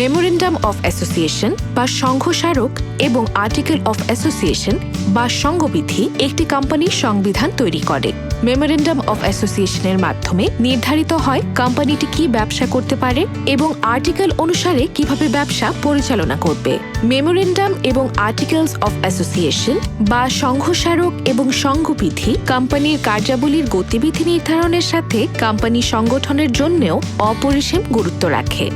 Memorandum of association বা সংঘ স্মারক এবং আর্টিকেল অফ অ্যাসোসিয়েশন বা সংঘবিধি একটি কোম্পানির সংবিধান তৈরি করে। মেমোরেন্ডাম অফ অ্যাসোসিয়েশনের মাধ্যমে নির্ধারিত হয় কোম্পানিটি কি ব্যবসা করতে পারে এবং আর্টিকেল অনুসারে কীভাবে ব্যবসা পরিচালনা করবে। মেমোরেন্ডাম এবং আর্টিকেলস অফ অ্যাসোসিয়েশন বা সংঘ স্মারক এবং সংঘবিধি কোম্পানির কার্যাবলীর গতিবিধি নির্ধারণের সাথে কোম্পানি সংগঠনের জন্যও অপরিসীম গুরুত্ব রাখে।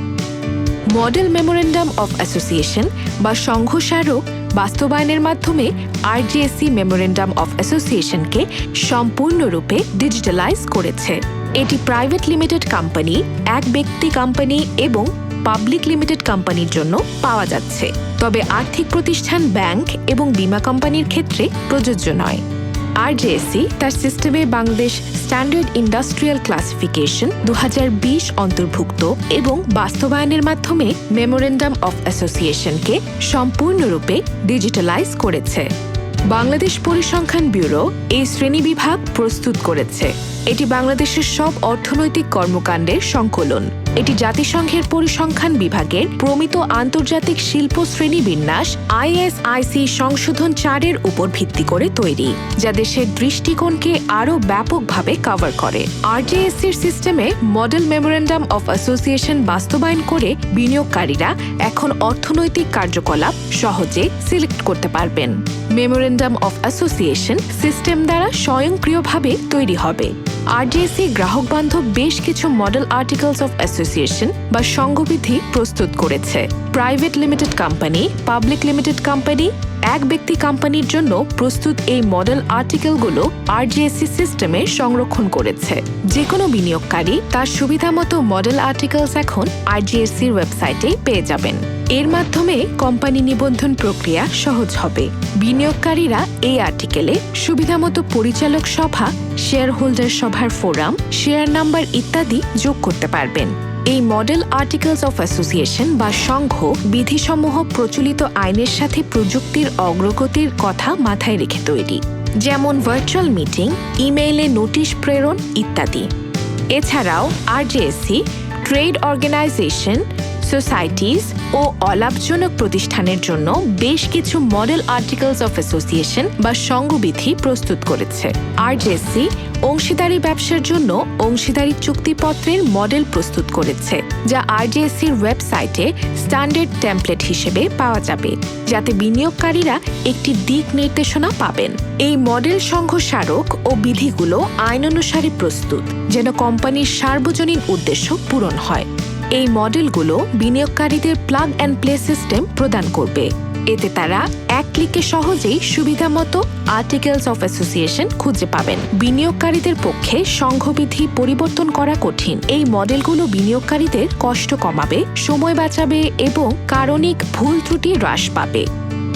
মডেল মেমোরেন্ডাম অফ অ্যাসোসিয়েশন বা সংঘ স্মারক বাস্তবায়নের মাধ্যমে আরজিএসসি মেমোরেন্ডাম অফ অ্যাসোসিয়েশনকে সম্পূর্ণরূপে ডিজিটালাইজ করেছে। এটি প্রাইভেট লিমিটেড কোম্পানি, এক ব্যক্তি কোম্পানি এবং পাবলিক লিমিটেড কোম্পানির জন্য পাওয়া যাচ্ছে। তবে আর্থিক প্রতিষ্ঠান ব্যাংক এবং বীমা কোম্পানির ক্ষেত্রে প্রযোজ্য নয়। আরজেএসসি তার সিস্টেমে বাংলাদেশ স্ট্যান্ডার্ড ইন্ডাস্ট্রিয়াল ক্লাসিফিকেশন দু হাজার বিশ অন্তর্ভুক্ত এবং বাস্তবায়নের মাধ্যমে মেমোরেন্ডাম অফ অ্যাসোসিয়েশনকে সম্পূর্ণরূপে ডিজিটালাইজ করেছে। বাংলাদেশ পরিসংখ্যান ব্যুরো এই শ্রেণীবিভাগ প্রস্তুত করেছে। এটি বাংলাদেশের সব অর্থনৈতিক কর্মকাণ্ডের সংকলন। এটি জাতিসংঘের পরিসংখ্যান বিভাগের প্রমিত আন্তর্জাতিক শিল্প শ্রেণি বিন্যাস আইএসআইসি সংশোধন চারের উপর ভিত্তি করে তৈরি, যা দেশের দৃষ্টিকোণকে আরও ব্যাপকভাবে কভার করে। আরজেএসসির সিস্টেমে মডেল মেমোরেন্ডাম অফ অ্যাসোসিয়েশন বাস্তবায়ন করে বিনিয়োগকারীরা এখন অর্থনৈতিক কার্যকলাপ সহজে সিলেক্ট করতে পারবেন। মেমোরেন্ডাম অফ অ্যাসোসিয়েশন সিস্টেম দ্বারা স্বয়ংক্রিয়ভাবে তৈরি হবে। আরডিএসসি গ্রাহক বান্ধব বেশ কিছু মডেল আর্টিকেলস অফ অ্যাসোসিয়েশন বা সংঘবিধি প্রস্তুত করেছে। Private limited company public limited company এক ব্যক্তি কোম্পানির জন্য প্রস্তুত এই মডেল আর্টিকেলগুলো আরজিএসসি সিস্টেমে সংরক্ষণ করেছে। যে কোনো বিনিয়োগকারী তার সুবিধামতো মডেল আর্টিকেলস এখন আরজিএসসির ওয়েবসাইটে পেয়ে যাবেন। এর মাধ্যমে কোম্পানি নিবন্ধন প্রক্রিয়া সহজ হবে। বিনিয়োগকারীরা এই আর্টিকেলে সুবিধামতো পরিচালক সভা শেয়ার হোল্ডার সভার ফোরাম শেয়ার নাম্বার ইত্যাদি যোগ করতে পারবেন। এই মডেল আর্টিকেলস অফ অ্যাসোসিয়েশন বা সংঘ বিধিসমূহ প্রচলিত আইনের সাথে প্রযুক্তির অগ্রগতির কথা মাথায় রেখে তৈরি। যেমন ভার্চুয়াল মিটিং ইমেইলে নোটিশ প্রেরণ ইত্যাদি। এছাড়াও আরজেএসসি ট্রেড অর্গানাইজেশন সোসাইটিস ও অলাভজনক প্রতিষ্ঠানের জন্য বেশ কিছু মডেল আর্টিকেলস অফ অ্যাসোসিয়েশন বা সংঘবিধি প্রস্তুত করেছে। আরজেসি অংশীদারি ব্যবসার জন্য অংশীদারি চুক্তিপত্রের মডেল প্রস্তুত করেছে, যা আরজেএসির ওয়েবসাইটে স্ট্যান্ডার্ড টেমপ্লেট হিসেবে পাওয়া যাবে, যাতে বিনিয়োগকারীরা একটি দিক নির্দেশনা পাবেন। এই মডেল সংঘ স্মারক ও বিধিগুলো আইন অনুসারে প্রস্তুত, যেন কোম্পানির সার্বজনীন উদ্দেশ্য পূরণ হয়। এই মডেলগুলো বিনিয়োগকারীদের প্লাগ অ্যান্ড প্লে সিস্টেম প্রদান করবে। এতে তারা এক ক্লিকে সহজেই সুবিধামতো আর্টিকেলস অফ অ্যাসোসিয়েশন খুঁজে পাবেন। বিনিয়োগকারীদের পক্ষে সংঘবিধি পরিবর্তন করা কঠিন। এই মডেলগুলো বিনিয়োগকারীদের কষ্ট কমাবে, সময় বাঁচাবে এবং কারণিক ভুল ত্রুটি হ্রাস পাবে।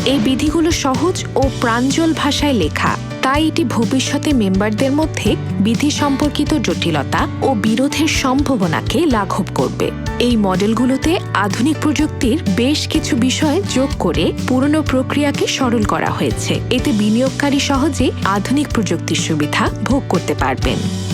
এই বিধিগুলো সহজ ও প্রাঞ্জল ভাষায় লেখা। তাই এটি ভবিষ্যতে মেম্বারদের মধ্যে বিধি সম্পর্কিত জটিলতা ও বিরোধের সম্ভাবনাকে লাঘব করবে। এই মডেলগুলোতে আধুনিক প্রযুক্তির বেশ কিছু বিষয় যোগ করে পুরনো প্রক্রিয়াকে সরল করা হয়েছে। এতে বিনিয়োগকারী সহজে আধুনিক প্রযুক্তির সুবিধা ভোগ করতে পারবেন।